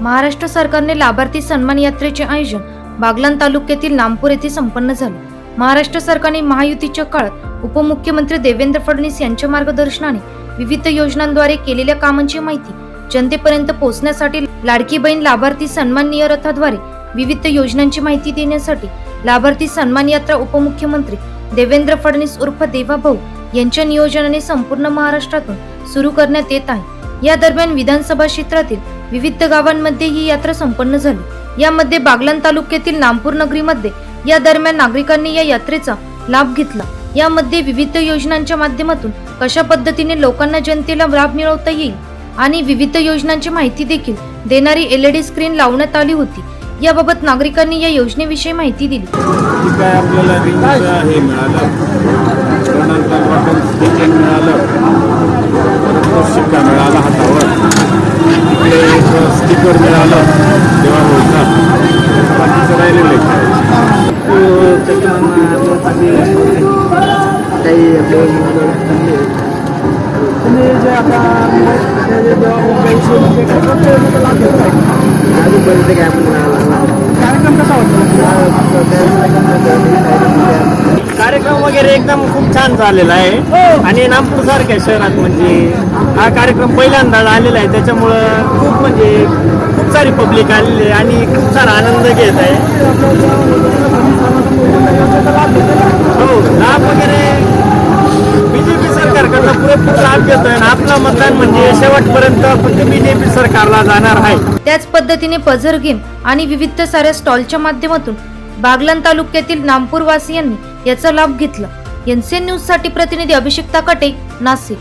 महाराष्ट्र सरकारने लाभार्थी सन्मान यात्रेचे आयोजन बागलान तालुक्यातील नामपूर येथे संपन्न झाले. महाराष्ट्र सरकारने महायुतीच्या काळात उपमुख्यमंत्री देवेंद्र फडणवीस यांच्या मार्गदर्शनाने विविध योजनांद्वारे केलेल्या कामांची माहिती जनतेपर्यंत पोहोचण्यासाठी लाडकी बहीण लाभार्थी सन्माननीय रथाद्वारे विविध योजनांची माहिती देण्यासाठी लाभार्थी सन्मान यात्रा उपमुख्यमंत्री देवेंद्र फडणवीस उर्फ देवाभाऊ यांच्या नियोजनाने संपूर्ण महाराष्ट्रातून सुरू करण्यात येत आहे. या दरम्यान विधानसभा क्षेत्रातील विविध गावांमध्ये ही यात्रा संपन्न झाली. यामध्ये बागलान तालुक्यातील नामपूर नगरीमध्ये या दरम्यान नागरिकांनी या यात्रेचा लाभ घेतला. यामध्ये विविध योजनांच्या माध्यमातून कशा पद्धतीने लोकांना जनतेला लाभ मिळवता येईल आणि विविध योजनांची माहिती देखील देणारी एलईडी स्क्रीन लावण्यात आली होती. याबाबत नागरिकांनी या योजनेविषयी माहिती दिली. काय आपल्याला हे मिळालं? मिळालं? शिक्का मिळाला हातावर एक स्टिकर मिळालं तेव्हा होता बाकीचं राहिलेलं आहे काही आपल्या चांगले तुम्ही जे आता जे जेव्हा मुंबईचे म्हणजे काय करतो, ते लाभ घेत नाही. अजूनपर्यंत काय आपण कार्यक्रम कसा वाटतो कार्यक्रम वगैरे एकदम खूप छान झालेला आहे. आणि नागपूर सारख्या शहरात म्हणजे हा कार्यक्रम पहिल्यांदा आलेला आहे. त्याच्यामुळं खूप म्हणजे खूप सारी पब्लिक आलेली आहे आणि खूप सारा आनंद घेत आहे. हो लाभ वगैरे बीजेपी सरकारकडनं पुरेपूर लाभ घेतोय आणि आपलं मतदान म्हणजे शेवटपर्यंत फक्त बीजेपी सरकारला जाणार आहे. त्याच पद्धतीने पझर गेम आणि विविध साऱ्या स्टॉलच्या माध्यमातून बागलान तालुक्यातील नामपूर वासियांनी याचा लाभ घेतला. एनसीएन न्यूजसाठी प्रतिनिधी अभिषेक ताकाटे नाशिक.